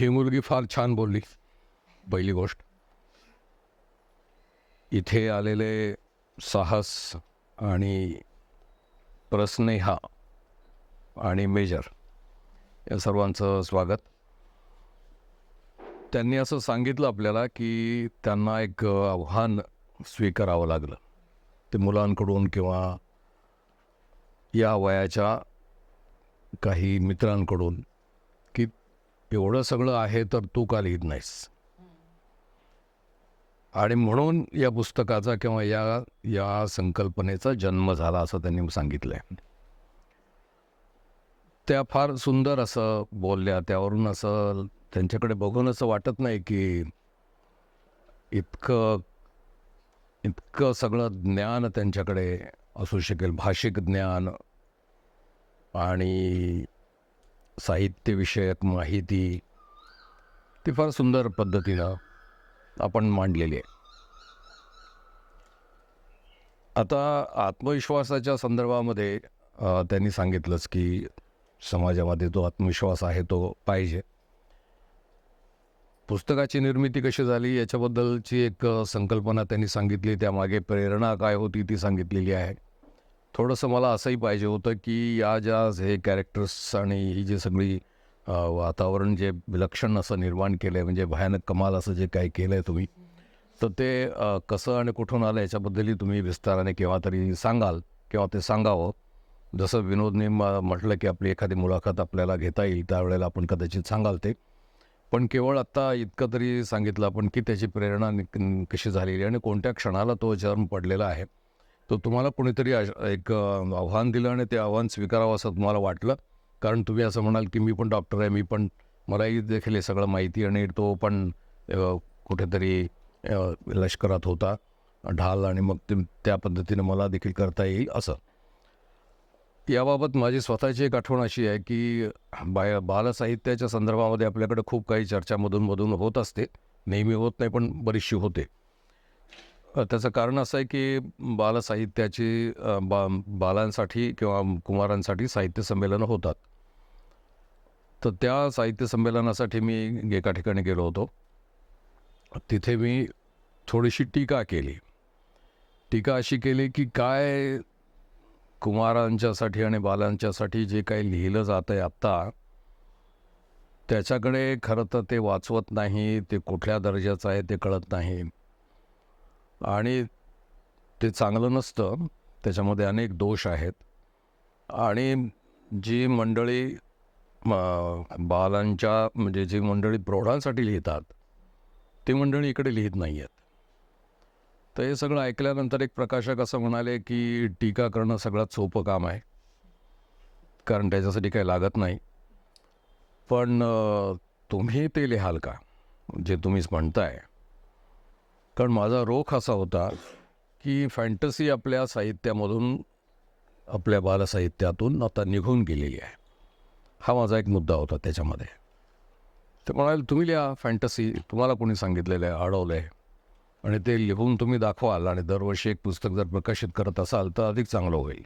ही मुलगी फार छान बोलली पहिली गोष्ट. इथे आलेले साहस आणि प्रस्नेहा आणि मेजर या सर्वांचं स्वागत. त्यांनी असं सांगितलं आपल्याला की त्यांना एक आव्हान स्वीकारावं लागलं. ते मुलांकडून किंवा या वयाच्या काही मित्रांकडून की एवढं सगळं आहे तर तू का लिहित नाहीस? आणि म्हणून या पुस्तकाचा किंवा या या संकल्पनेचा जन्म झाला असं त्यांनी सांगितलं आहे त्या फार सुंदर असं बोलल्या त्यावरून असं त्यांच्याकडे बघून असं वाटत नाही की इतकं इतकं सगळं ज्ञान त्यांच्याकडे असू शकेल भाषिक ज्ञान आणि साहित्यविषयक माहिती ती फार सुंदर पद्धतीनं आपण मांडलेली आहे. आता आत्मविश्वासाच्या संदर्भामध्ये त्यांनी सांगितलंच की समाजामध्ये जो आत्मविश्वास आहे तो पाहिजे. पुस्तकाची निर्मिती कशी झाली याच्याबद्दलची एक संकल्पना त्यांनी सांगितली त्यामागे प्रेरणा काय होती ती सांगितलेली आहे. थोडंसं मला असंही पाहिजे होतं की या ज्या हे कॅरेक्टर्स आणि ही जी सगळी वातावरण जे विलक्षण असं निर्माण केलं आहे म्हणजे भयानक कमाल असं जे काही केलं आहे तुम्ही तर ते कसं आणि कुठून आलं याच्याबद्दलही तुम्ही विस्ताराने केव्हा तरी सांगाल किंवा ते सांगावं. जसं विनोदने म्हटलं की आपली एखादी मुलाखत आपल्याला घेता येईल त्यावेळेला आपण कदाचित सांगाल ते. पण केवळ आत्ता इतकं तरी सांगितलं आपण की त्याची प्रेरणा नि- कशी झालेली आहे आणि कोणत्या क्षणाला तो जन्म पडलेला आहे. तो तुम्हाला कोणीतरी अश- एक आव्हान दिलं आणि ते आव्हान स्वीकारावं असं तुम्हाला वाटलं? कारण तुम्ही असं म्हणाल की मी पण डॉक्टर आहे मी पण मलाही देखील हे सगळं माहिती आणि तो पण कुठेतरी लष्करात होता. ढाल आणि मग ते त्या पद्धतीनं मला देखील करता येईल असं. याबाबत माझी स्वतःची एक आठवण अशी आहे की बाय बालसाहित्याच्या संदर्भामध्ये आपल्याकडे खूप काही चर्चा मधून मधून होत असते. नेहमी होत नाही पण बरीचशी होते. त्याचं कारण असं आहे की बालसाहित्याची बा बालांसाठी किंवा कुमारांसाठी साहित्य संमेलनं होतात. तर त्या साहित्य संमेलनासाठी मी एका ठिकाणी गेलो होतो. तिथे मी थोडीशी टीका केली. टीका अशी केली की काय कुमारांच्यासाठी आणि बालांच्यासाठी जे काही लिहिलं जातं आहे आत्ता त्याच्याकडे खरं तर ते वाचवत नाही ते कुठल्या दर्जाचं आहे ते कळत नाही. आणि ते चांगलं नसतं. त्याच्यामध्ये अनेक दोष आहेत. आणि जी मंडळी बालांच्या म्हणजे जी मंडळी प्रौढांसाठी लिहितात ती मंडळी इकडे लिहित नाही आहेत तर हे सगळं ऐकल्यानंतर एक प्रकाशक असं म्हणाले की टीका करणं सगळ्यात सोपं काम आहे. कारण त्याच्यासाठी काही लागत नाही. पण तुम्ही ते लिहाल का? जे तुम्हीच म्हणताय. कारण माझा रोख असा होता की फॅन्टसी आपल्या साहित्यामधून आपल्या बालसाहित्यातून आता निघून गेलेली आहे. हा माझा एक मुद्दा होता त्याच्यामध्ये. ते म्हणाले तुम्ही लिहा फॅन्टसी तुम्हाला कोणी सांगितलेलं आहे अडवलं आहे. आणि ते लिहून तुम्ही दाखवाल आणि दरवर्षी एक पुस्तक जर प्रकाशित करत असाल तर अधिक चांगलं होईल.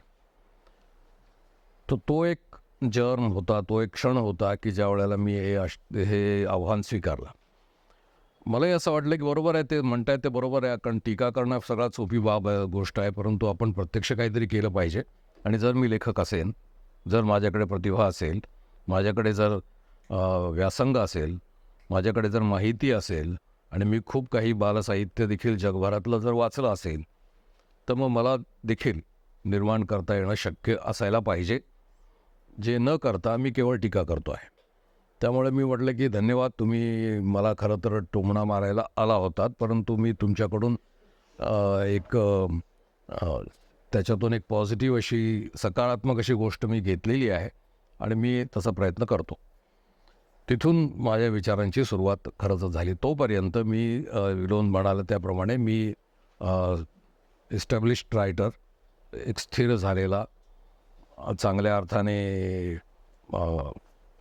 तर तो एक जर्म होता तो एक क्षण होता की ज्या वेळेला मी हे अश हे आव्हान स्वीकारलं. मलाही असं वाटलं की बरोबर आहे ते म्हणतायत ते बरोबर आहे कारण टीका करणं सगळ्यात सोपी बाब गोष्ट आहे. परंतु आपण प्रत्यक्ष काहीतरी केलं पाहिजे. आणि जर मी लेखक असेन जर माझ्याकडे प्रतिभा असेल माझ्याकडे जर व्यासंग असेल माझ्याकडे जर माहिती असेल आणि मी खूप काही बालसाहित्य देखील जगभरातलं जर वाचलं असेल तर मग मला देखील निर्माण करता येणं शक्य असायला पाहिजे. जे न करता मी केवळ टीका करतो आहे. त्यामुळे मी म्हटलं की धन्यवाद तुम्ही मला खरं तर टोमणा मारायला आला होतात परंतु मी तुमच्याकडून एक त्याच्यातून एक पॉझिटिव्ह अशी सकारात्मक अशी गोष्ट मी घेतलेली आहे आणि मी तसा प्रयत्न करतो. तिथून माझ्या विचारांची सुरुवात खरंच झाली. तोपर्यंत मी विलोन विनोद म्हणाला त्याप्रमाणे मी इस्टॅब्लिश्ड रायटर एक स्थिर झालेला चांगल्या अर्थाने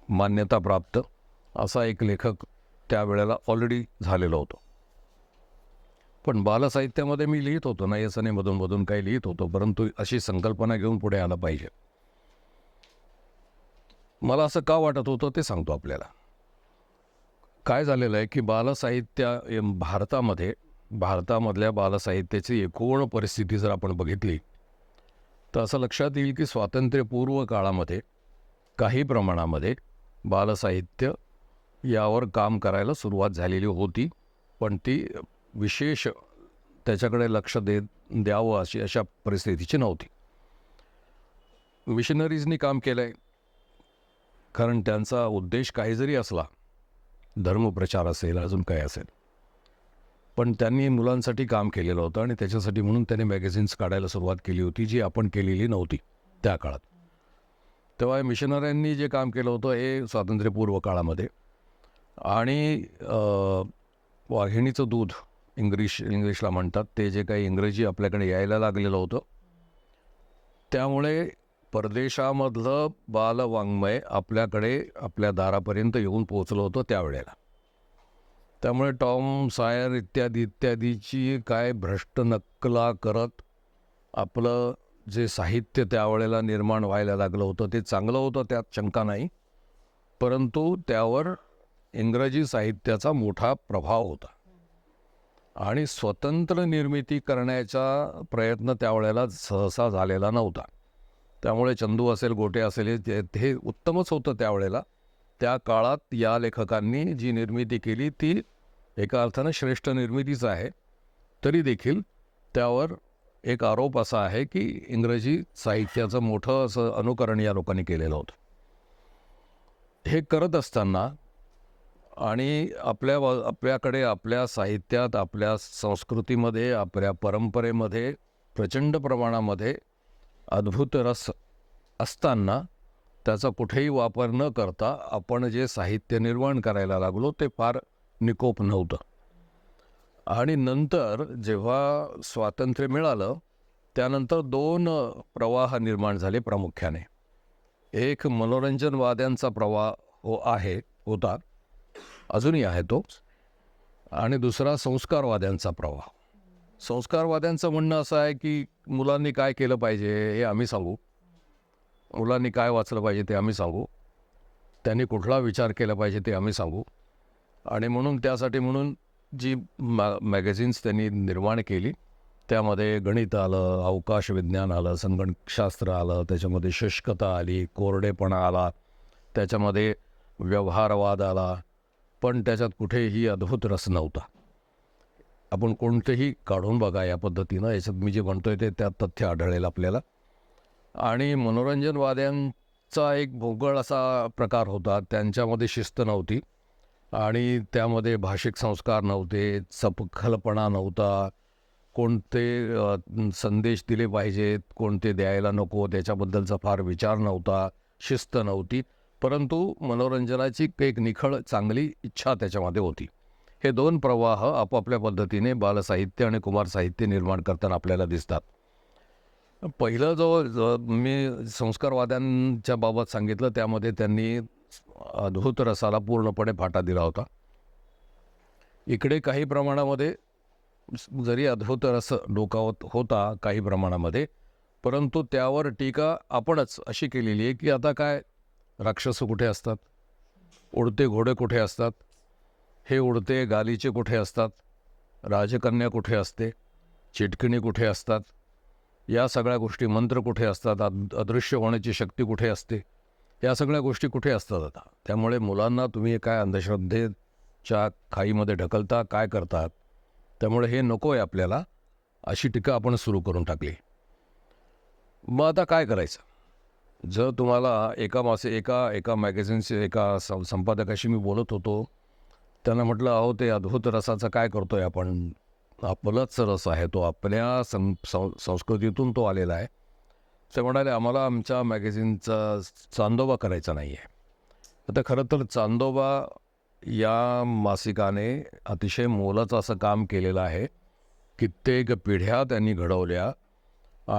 मान्यताप्राप्त मान्यता प्राप्त असा एक लेखक त्यावेळेला ऑलरेडी झालेला होतो. पण बालसाहित्यामध्ये मी लिहित होतो नाही असं मधून मधून काही लिहित होतो परंतु अशी संकल्पना घेऊन पुढे आलं पाहिजे. मला असं का वाटत होतं ते सांगतो आपल्याला. काय झालेलं आहे की बालसाहित्य एम- भारतामध्ये भारतामधल्या बालसाहित्याची एकूण परिस्थिती जर आपण बघितली तर असं लक्षात येईल की स्वातंत्र्यपूर्व काळामध्ये काही प्रमाणामध्ये बालसाहित्य यावर काम करायला सुरुवात झालेली होती पण ती विशेष त्याच्याकडे लक्ष दे द्यावं अशी अशा परिस्थितीची नव्हती. मिशनरीजनी काम केलं आहे कारण त्यांचा उद्देश काही जरी असला धर्मप्रचार असेल अजून काय असेल पण त्यांनी मुलांसाठी काम केलेलं होतं आणि त्याच्यासाठी म्हणून त्यांनी मॅगझिन्स काढायला सुरुवात केली होती जी आपण केलेली नव्हती त्या काळात. तेव्हा मिशनऱ्यांनी जे काम केलं होतं हे स्वातंत्र्यपूर्व काळामध्ये. आणि वाहिनीचं वाघिणीचं दूध इंग्लिश इंग्लिशला म्हणतात. ते जे काही इंग्रजी आपल्याकडे यायला लागलेलं होतं. त्यामुळे परदेशामधलं बालवाङ्मय आपल्याकडे आपल्या दारापर्यंत येऊन पोचलं होतं त्यावेळेला. त्यामुळे टॉम सायर इत्यादी इत्यादीची काय भ्रष्ट नक्कला करत आपलं जे साहित्य त्यावेळेला निर्माण व्हायला लागलं होतं ते चांगलं होतं त्यात शंका नाही. परंतु त्यावर इंग्रजी साहित्याचा मोठा प्रभाव होता. आणि स्वतंत्र निर्मिती करण्याचा प्रयत्न त्यावेळेला सहसा झालेला नव्हता. त्यामुळे चंदू असेल गोटे असेल हे ते- हे उत्तमच होतं त्यावेळेला. त्या काळात या लेखकांनी जी निर्मिती केली ती एका अर्थानं श्रेष्ठ निर्मितीच आहे. तरी देखील त्यावर एक आरोप असा आहे की इंग्रजी साहित्याचं मोठं असं अनुकरण या लोकांनी केलेलं होतं. हे करत असताना आणि आपल्या आपल्याकडे आपल्या साहित्यात आपल्या संस्कृतीमध्ये आपल्या परंपरेमध्ये प्रचंड प्रमाणामध्ये अद्भुत रस असताना त्याचा कुठेही वापर न करता आपण जे साहित्य निर्माण करायला लागलो ते फार निकोप नव्हतं. आणि नंतर जेव्हा स्वातंत्र्य मिळालं त्यानंतर दोन प्रवाह निर्माण झाले प्रामुख्याने. एक मनोरंजनवाद्यांचा प्रवाह हो आहे होता. अजूनही आहे तो. आणि दुसरा संस्कारवाद्यांचा प्रवाह. संस्कारवाद्यांचं म्हणणं असं आहे की मुलांनी काय केलं पाहिजे हे आम्ही सांगू. मुलांनी काय वाचलं पाहिजे ते आम्ही सांगू. त्यांनी कुठला विचार केला पाहिजे ते आम्ही सांगू. आणि म्हणून त्यासाठी म्हणून जी मॅ मॅगझिन्स त्यांनी निर्माण केली त्यामध्ये गणित आलं अवकाश विज्ञान आलं संगणकशास्त्र आलं त्याच्यामध्ये शुष्कता आली कोरडेपणा आला त्याच्यामध्ये व्यवहारवाद आला पण त्याच्यात कुठेही अद्भुत रस नव्हता. आपण कोणतेही काढून बघा या पद्धतीनं याच्यात मी जे म्हणतो आहे ते त्यात तथ्य आढळेल आपल्याला. आणि मनोरंजनवाद्यांचा एक भोगळ असा प्रकार होता त्यांच्यामध्ये शिस्त नव्हती. आणि त्यामध्ये भाषिक संस्कार नव्हते चपखलपणा नव्हता. कोणते संदेश दिले पाहिजेत कोणते द्यायला नको त्याच्याबद्दलचा फार विचार नव्हता शिस्त नव्हती. परंतु मनोरंजनाची एक निखळ चांगली इच्छा त्याच्यामध्ये होती. हे दोन प्रवाह आपापल्या पद्धतीने बालसाहित्य आणि कुमार साहित्य निर्माण करताना आपल्याला दिसतात. पहिलं जो मी संस्कारवाद्यांच्या बाबत सांगितलं त्यामध्ये त्यांनी अद्भुत रसाला पूर्णपणे फाटा दिला होता. इकडे काही प्रमाणामध्ये जरी अद्भुत रस डोकावत होता काही प्रमाणामध्ये परंतु त्यावर टीका आपणच अशी केलेली आहे की आता काय राक्षस कुठे असतात? उडते घोडे कुठे असतात? हे उडते गालीचे कुठे असतात? राजकन्या कुठे असते? चिटकिणी कुठे असतात? या सगळ्या गोष्टी मंत्र कुठे असतात? अद अदृश्य होण्याची शक्ती कुठे असते? या सगळ्या गोष्टी कुठे असतात आता? त्यामुळे मुलांना तुम्ही काय अंधश्रद्धेच्या खाईमध्ये ढकलता काय करतात? त्यामुळे हे नको आहे आपल्याला. अशी टीका आपण सुरू करून टाकली. मग आता काय करायचं? जर तुम्हाला एका मासे एका एका मॅगझिनचे एका सं संपादकाशी मी बोलत होतो. त्यांना म्हटलं अहो ते अद्भुत रसाचं काय करतोय आपण? आपलाच रस आहे तो. आपल्या सं संस्कृतीतून तो आलेला आहे. ते म्हणाले आम्हाला आमच्या मॅगझिनचा चांदोबा करायचा नाही आहे आता खरं तर चांदोबा या मासिकाने अतिशय मोलाचं असं काम केलेलं आहे. कित्येक पिढ्या त्यांनी घडवल्या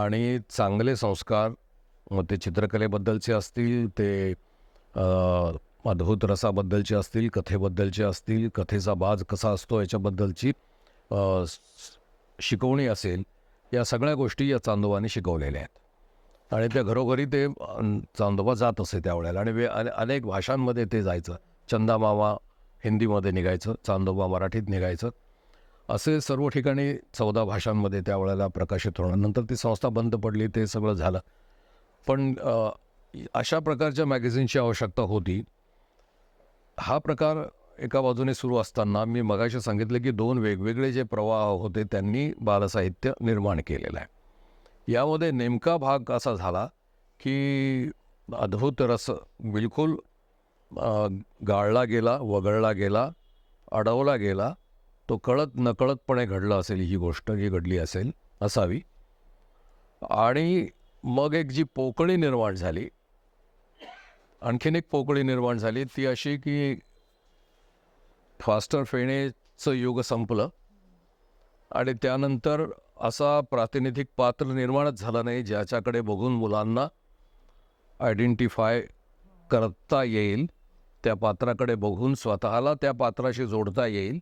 आणि चांगले संस्कार मग ते चित्रकलेबद्दलचे असतील ते अद्भुत रसाबद्दलचे असतील कथेबद्दलचे असतील कथेचा बाज कसा असतो याच्याबद्दलची शिकवणी असेल या सगळ्या गोष्टी या चांदोबाने शिकवलेल्या आहेत. आणि त्या घरोघरी ते चांदोबा जात असे त्यावेळेला आणि वे अने- अनेक भाषांमध्ये ते जायचं. चंदा मामा हिंदीमध्ये निघायचं चांदोबा मराठीत निघायचं. असे सर्व ठिकाणी चौदा भाषांमध्ये त्यावेळेला प्रकाशित होणार. नंतर ती संस्था बंद पडली ते सगळं झालं. पण अशा प्रकारच्या मॅगझिनची आवश्यकता होती. हा प्रकार एका बाजूने सुरू असताना मी मगाशी सांगितलं की दोन वेगवेगळे जे प्रवाह होते त्यांनी बालसाहित्य निर्माण केलेलं आहे. यामध्ये नेमका भाग असा झाला की अद्भुत रस बिलकुल गाळला गेला वगळला गेला अडवला गेला. तो कळत नकळतपणे घडलं असेल ही गोष्ट जी घडली असेल असावी. आणि मग एक जी पोकळी निर्माण झाली आणखीन एक पोकळी निर्माण झाली ती अशी की फास्टर फेणेचं युग संपलं. आणि त्यानंतर असा प्रातिनिधिक पात्र निर्माणच झाला नाही ज्याच्याकडे बघून मुलांना आयडेंटिफाय करता येईल त्या पात्राकडे बघून स्वतःला त्या पात्राशी जोडता येईल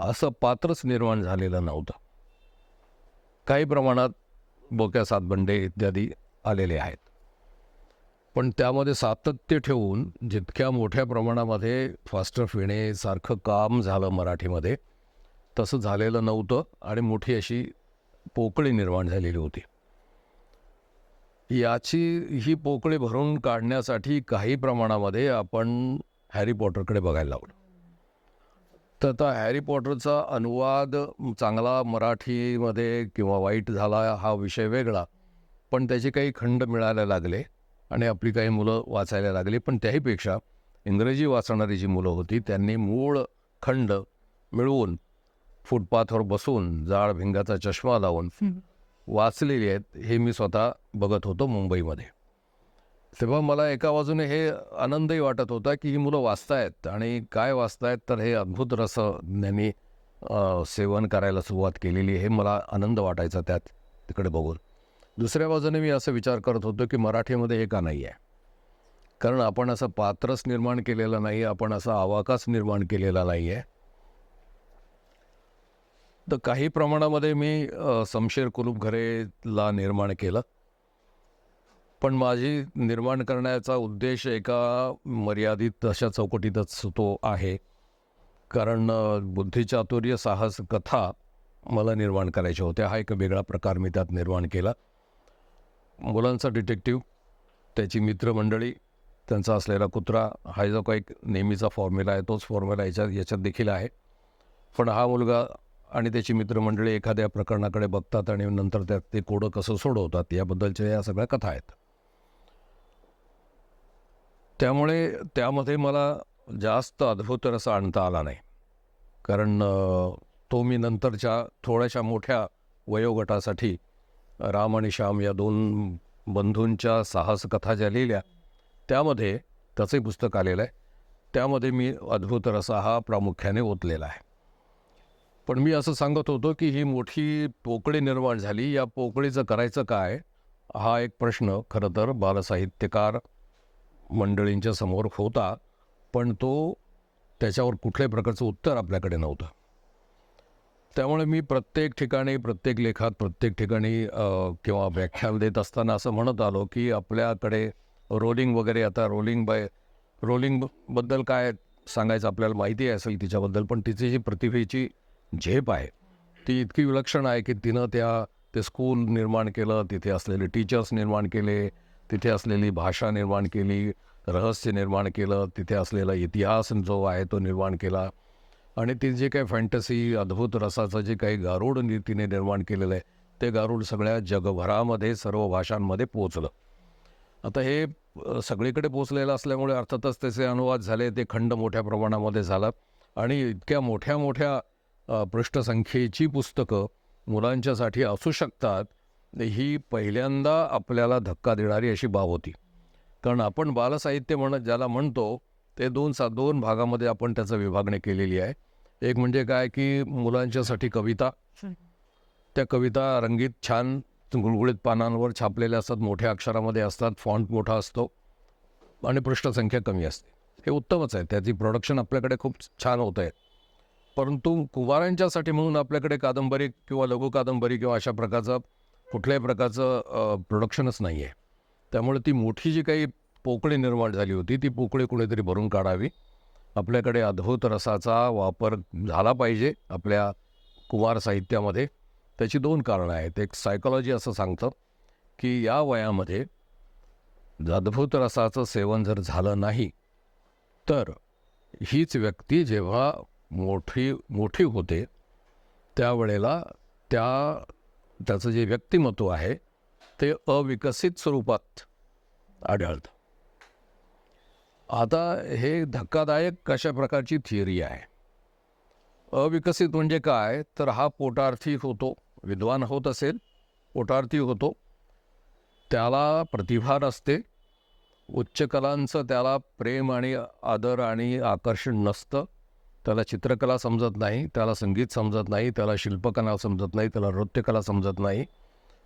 असं पात्रच निर्माण झालेलं नव्हतं. काही प्रमाणात बोक्या सातबंडे इत्यादी आलेले आहेत. पण त्यामध्ये सातत्य ठेवून जितक्या मोठ्या प्रमाणामध्ये फास्टर फिणेसारखं काम झालं मराठीमध्ये तसं झालेलं नव्हतं आणि मोठी अशी पोकळी निर्माण झालेली होती. याची ही पोकळी भरून काढण्यासाठी काही प्रमाणामध्ये आपण हॅरी पॉटरकडे बघायला लागलो तर आता हॅरी पॉटरचा अनुवाद चांगला मराठीमध्ये किंवा वाईट झाला हा विषय वेगळा पण त्याचे काही खंड मिळायला लागले आणि आपली काही मुलं वाचायला लागली पण त्याहीपेक्षा इंग्रजी वाचणारी जी मुलं होती त्यांनी मूळ खंड मिळवून फुटपाथवर बसून जाड भिंगाचा चष्मा लावून वाचलेली आहेत हे मी स्वतः बघत होतो मुंबईमध्ये. तेव्हा मला एका बाजूने हे आनंदही वाटत होता की ही मुलं वाचतायत आणि काय वाचतायत तर हे अद्भुत रस अ, सेवन करायला सुरुवात केलेली हे मला आनंद वाटायचा त्यात तिकडे बघून. दुसऱ्या बाजूने मी असं विचार करत होतो की मराठीमध्ये हे का नाही आहे? कारण आपण असं पात्रच निर्माण केलेलं नाही आपण असा आवाकाच निर्माण केलेला नाही आहे. तर काही प्रमाणामध्ये मी समशेर शमशेर कुलूप घरेला निर्माण केलं. पण माझी निर्माण करण्याचा उद्देश एका मर्यादित अशा चौकटीतच तो आहे. कारण बुद्धिचातुर्य साहस कथा मला निर्माण करायच्या होत्या. हा एक वेगळा प्रकार मी त्यात निर्माण केला. मुलांचा डिटेक्टिव्ह त्याची मित्रमंडळी त्यांचा असलेला कुत्रा हा जो काही नेहमीचा फॉर्म्युला आहे तोच फॉर्म्युला याच्यात याच्यात देखील आहे. पण हा मुलगा आणि त्याची मित्रमंडळी एखाद्या प्रकरणाकडे बघतात आणि नंतर त्यात ते कोडं कसं सोडवतात याबद्दलच्या या सगळ्या कथा आहेत. त्यामुळे त्यामध्ये मला जास्त अद्भुत रस आणता आला नाही. कारण तो मी नंतरच्या थोड्याशा मोठ्या वयोगटासाठी राम आणि श्याम या दोन बंधूंच्या साहस कथा ज्या लिहिल्या त्यामध्ये त्याचंही पुस्तक आलेलं आहे. त्यामध्ये मी अद्भुत रसा हा प्रामुख्याने ओतलेला आहे. पण मी असं सांगत होतो की ही मोठी पोकळी निर्माण झाली. या पोकळीचं करायचं काय? हा एक प्रश्न खरं तर बालसाहित्यकार मंडळींच्या समोर होता पण तो त्याच्यावर कुठल्याही प्रकारचं उत्तर आपल्याकडे नव्हतं. त्यामुळे मी प्रत्येक ठिकाणी प्रत्येक लेखात प्रत्येक ठिकाणी किंवा व्याख्यान देत असताना असं म्हणत आलो की आपल्याकडे रोलिंग वगैरे आता रोलिंग बाय रोलिंगबद्दल काय सांगायचं आपल्याला माहिती असेल तिच्याबद्दल पण तिची जी प्रतिभेची झेप आहे. ती इतकी विलक्षण आहे की तिनं त्या ते स्कूल निर्माण केलं तिथे असलेले टीचर्स निर्माण केले तिथे असलेली भाषा निर्माण केली रहस्य निर्माण केलं तिथे असलेला इतिहास जो आहे तो निर्माण केला. आणि ती जे काही फॅन्टसी अद्भुत रसाचं जे काही गारूड नि- तिने निर्माण केलेलं आहे ते गारूड सगळ्या जगभरामध्ये सर्व भाषांमध्ये पोचलं आता हे सगळीकडे पोचलेलं असल्यामुळे अर्थातच त्याचे अनुवाद झाले ते खंड मोठ्या प्रमाणामध्ये झाला. आणि इतक्या मोठ्या मोठ्या पृष्ठसंख्येची पुस्तकं मुलांच्यासाठी असू शकतात ही पहिल्यांदा आपल्याला धक्का देणारी अशी बाब होती. कारण आपण बालसाहित्य म्हणत ज्याला म्हणतो ते दोन सा दोन भागामध्ये आपण त्याचं विभागणी केलेली आहे. एक म्हणजे काय की मुलांच्यासाठी कविता. त्या कविता रंगीत छान गुळगुळीत पानांवर छापलेल्या असतात मोठ्या अक्षरामध्ये असतात फॉन्ट मोठा असतो आणि पृष्ठसंख्या कमी असते. हे उत्तमच आहे त्याची प्रोडक्शन आपल्याकडे खूप छान होत आहे. परंतु कुमारांच्यासाठी म्हणून आपल्याकडे कादंबरी किंवा लघु कादंबरी किंवा अशा प्रकारचं कुठल्याही प्रकारचं प्रोडक्शनच नाही आहे त्यामुळे ती मोठी जी काही पोकळी निर्माण झाली होती ती पोकळी कुणीतरी भरून काढावी. आपल्याकडे अद्भुत रसाचा वापर झाला पाहिजे आपल्या कुमार साहित्यामध्ये. त्याची दोन कारणं आहेत. एक सायकॉलॉजी असं सांगतं की या वयामध्ये अद्भुत रसाचं सेवन जर झालं नाही तर हीच व्यक्ती जेव्हा मोठी मोठी होते त्यावेळेला त्या त्याचं जे व्यक्तिमत्व आहे ते अविकसित स्वरूपात आढळतं. आता हे धक्कादायक कशा प्रकारची थिअरी आहे? अविकसित म्हणजे काय? तर हा पोटार्थी होतो विद्वान होत असेल पोटार्थी होतो. त्याला प्रतिभा नसते उच्च कलांचं त्याला प्रेम आणि आदर आणि आकर्षण नसतं. त्याला चित्रकला समजत नाही त्याला संगीत समजत नाही त्याला शिल्पकला समजत नाही त्याला नृत्यकला समजत नाही.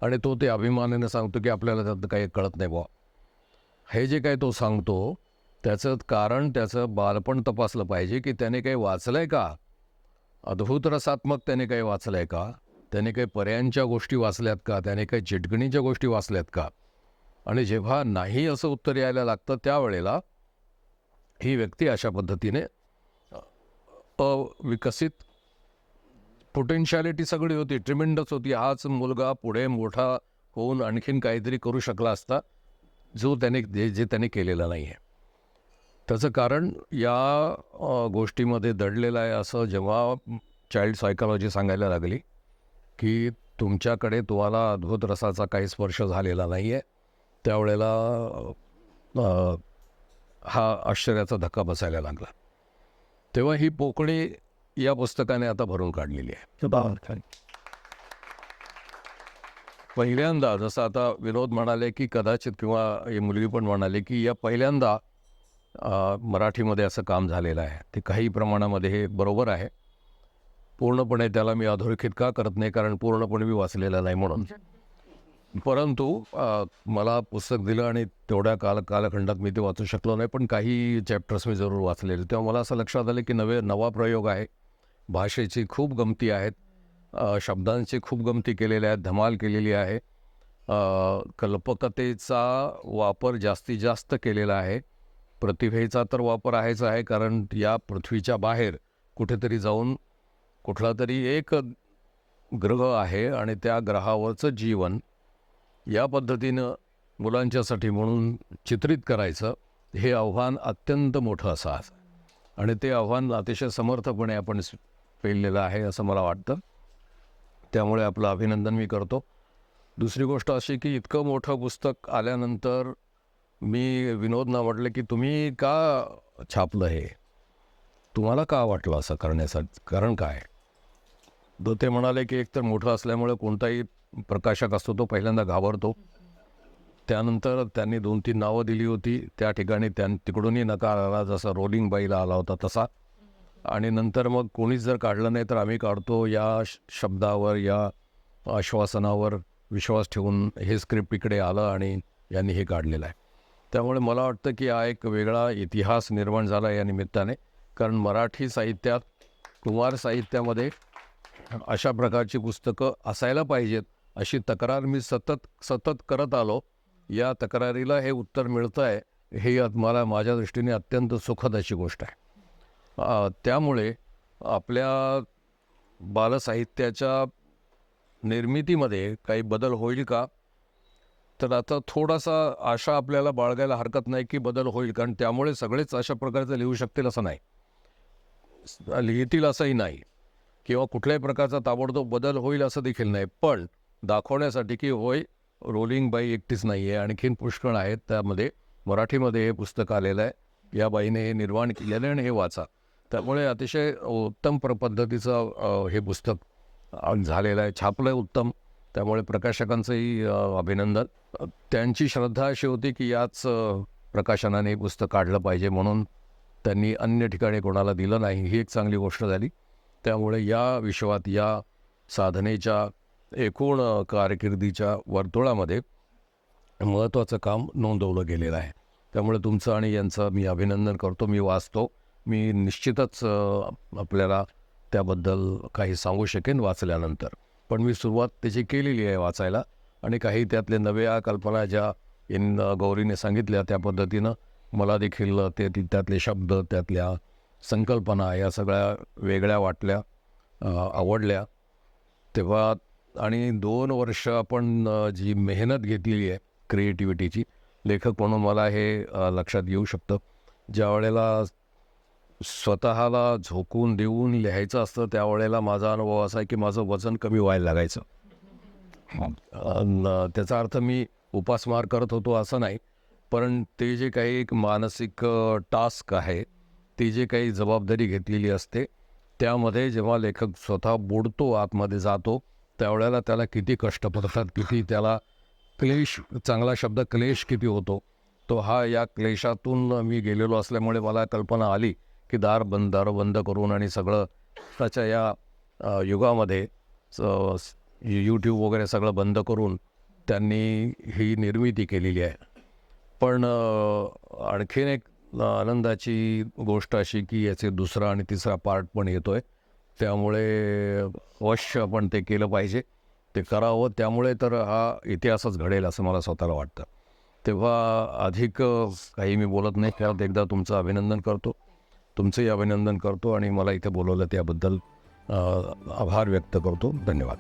आणि तो ते अभिमानाने सांगतो की आपल्याला त्यात काही कळत नाही बुवा. हे जे काही तो सांगतो त्याचं कारण त्याचं बालपण तपासलं पाहिजे की त्याने काही वाचलं आहे का? अद्भुत रसात्मक त्याने काही वाचलं आहे का? त्याने काही पर्यांच्या गोष्टी वाचल्यात का? त्याने काही चिटकणीच्या गोष्टी वाचल्यात का? आणि जेव्हा नाही असं उत्तर यायला लागतं त्यावेळेला ही व्यक्ती अशा पद्धतीने अविकसित पोटेन्शियालिटी सगळी होती ट्रिमेंडस होती. हाच मुलगा पुढे मोठा होऊन आणखीन काहीतरी करू शकला असता जो त्याने जे जे त्याने केलेलं नाही आहे त्याचं कारण या गोष्टीमध्ये दडलेलं आहे असं जेव्हा चाइल्ड सायकॉलॉजी सांगायला लागली की तुमच्याकडे तुम्हाला अद्भुत रसाचा काही स्पर्श झालेला नाही आहे त्यावेळेला हा आश्चर्याचा धक्का बसायला लागला. तेव्हा ही पोकळी या पुस्तकाने आता भरून काढलेली आहे. पहिल्यांदा जसं आता विनोद म्हणाले की कदाचित किंवा ही मुलगी पण म्हणाले की या पहिल्यांदा मराठीमध्ये असं काम झालेलं आहे. ते काही प्रमाणामध्ये हे बरोबर आहे. पूर्णपणे त्याला मी अधोरेखित का करत नाही कारण पूर्णपणे मी वाचलेलं नाही म्हणून. परंतु मला पुस्तक दिलं आणि तेवढ्या काल कालखंडात मी ते वाचू शकलो नाही पण काही चॅप्टर्स मी जरूर वाचलेले. तेव्हा मला असं लक्षात आलं की नवे नवा प्रयोग आहे. भाषेची खूप गमती आहेत. शब्दांची खूप गमती केलेल्या आहेत धमाल केलेली आहे. कल्पकतेचा वापर जास्तीत जास्त केलेला आहे. प्रतिभेचा तर वापर आहेच आहे कारण या पृथ्वीच्या बाहेर कुठेतरी जाऊन कुठला तरी एक ग्रह आहे आणि त्या ग्रहावरचं जीवन या पद्धतीनं मुलांच्यासाठी म्हणून चित्रित करायचं हे आव्हान अत्यंत मोठं असं आहे. आणि ते आव्हान अतिशय समर्थपणे आपण पेललेलं आहे असं मला वाटतं. त्यामुळे आपलं अभिनंदन मी करतो. दुसरी गोष्ट अशी की इतकं मोठं पुस्तक आल्यानंतर मी विनोदना म्हटलं की तुम्ही का छापलं हे? तुम्हाला का वाटलं असं करण्यासाठी? कारण काय? तर ते म्हणाले की एकतर मोठं असल्यामुळे कोणताही प्रकाशक असतो तो पहिल्यांदा घाबरतो. त्यानंतर त्यांनी दोन तीन नावं दिली होती. त्या ठिकाणी त्यां तिकडूनही नकार आला जसा रोलिंग बाईला आला होता तसा. आणि नंतर मग कोणीच जर काढलं नाही तर आम्ही काढतो या श- शब्दावर या आश्वासनावर विश्वास ठेवून हे स्क्रिप्ट इकडे आलं आणि यांनी हे काढलेलं आहे. त्यामुळे मला वाटतं की हा एक वेगळा इतिहास निर्माण झाला या निमित्ताने. कारण मराठी साहित्यात कुमार साहित्यामध्ये अशा प्रकारची पुस्तकं असायला पाहिजेत अशी तक्रार मी सतत सतत करत आलो. या तक्रारीला हे उत्तर मिळतं आहे हे मला माझ्या दृष्टीने अत्यंत सुखद अशी गोष्ट आहे. त्यामुळे आपल्या बालसाहित्याच्या निर्मितीमध्ये काही बदल होईल का? तर आता थोडासा आशा आपल्याला बाळगायला हरकत नाही की बदल होईल कारण त्यामुळे सगळेच अशा प्रकारचं लिहू शकतील असं नाही. लिहितील असंही नाही. किंवा कुठल्याही प्रकारचा ताबडतोब बदल होईल असं देखील नाही. पण दाखवण्यासाठी की होय रोलिंग बाई एकटीच नाही आहे आणखीन पुष्कळ आहेत. त्यामध्ये मराठीमध्ये हे पुस्तक आलेलं आहे. या बाईने हे निर्माण केलेलं आहे आणि हे वाचा. त्यामुळे अतिशय उत्तम प्र पद्धतीचं हे पुस्तक झालेलं आहे. छापलं आहे उत्तम. त्यामुळे प्रकाशकांचंही अभिनंदन. त्यांची श्रद्धा अशी होती की याच प्रकाशनाने हे पुस्तक काढलं पाहिजे म्हणून त्यांनी अन्य ठिकाणी कोणाला दिलं नाही. ही एक चांगली गोष्ट झाली. त्यामुळे या विश्वात या साधनेच्या एकूण कारकिर्दीच्या वर्तुळामध्ये महत्त्वाचं काम नोंदवलं गेलेलं आहे. त्यामुळे तुमचं आणि यांचं मी अभिनंदन करतो. मी वाचतो. मी निश्चितच आपल्याला त्याबद्दल काही सांगू शकेन वाचल्यानंतर. पण मी सुरुवात त्याची केलेली आहे वाचायला आणि काही त्यातले नव्या कल्पना ज्या इन गौरीने सांगितल्या त्या पद्धतीनं मला देखील ते ती- त्यातले शब्द त्यातल्या संकल्पना या सगळ्या वेगळ्या वाटल्या आवडल्या. तेव्हा आणि दोन वर्ष आपण जी मेहनत घेतलेली आहे क्रिएटिव्हिटीची लेखक म्हणून मला हे लक्षात येऊ शकतं. ज्या वेळेला स्वतःला झोकून देऊन लिहायचं असतं त्यावेळेला माझा अनुभव असा आहे की माझं वजन कमी व्हायला लागायचं. त्याचा अर्थ मी उपासमार करत होतो असं नाही पण ते जे काही एक मानसिक टास्क आहे ती जी काही जबाबदारी घेतलेली असते त्यामध्ये जेव्हा लेखक स्वतः बुडतो आतमध्ये जातो त्यावेळेला त्याला किती कष्ट पडतात किती त्याला क्लेश चांगला शब्द क्लेश किती होतो तो हा या क्लेशातून मी गेलेलो असल्यामुळे मला कल्पना आली की दार बंद दार बंद करून आणि सगळं त्याच्या या युगामध्ये स- यूट्यूब वगैरे सगळं बंद करून त्यांनी ही निर्मिती केलेली आहे. पण आणखीन एक आनंदाची गोष्ट अशी की याचे दुसरा आणि तिसरा पार्ट पण येतो आहे त्यामुळे अवश्य आपण ते केलं पाहिजे. ते करावं. त्यामुळे तर हा इतिहासच घडेल असं मला स्वतःला वाटतं. तेव्हा अधिक काही मी बोलत नाही. त्यात एकदा तुमचं अभिनंदन करतो. तुमचंही अभिनंदन करतो आणि मला इथे बोलवलं त्याबद्दल आभार व्यक्त करतो. धन्यवाद.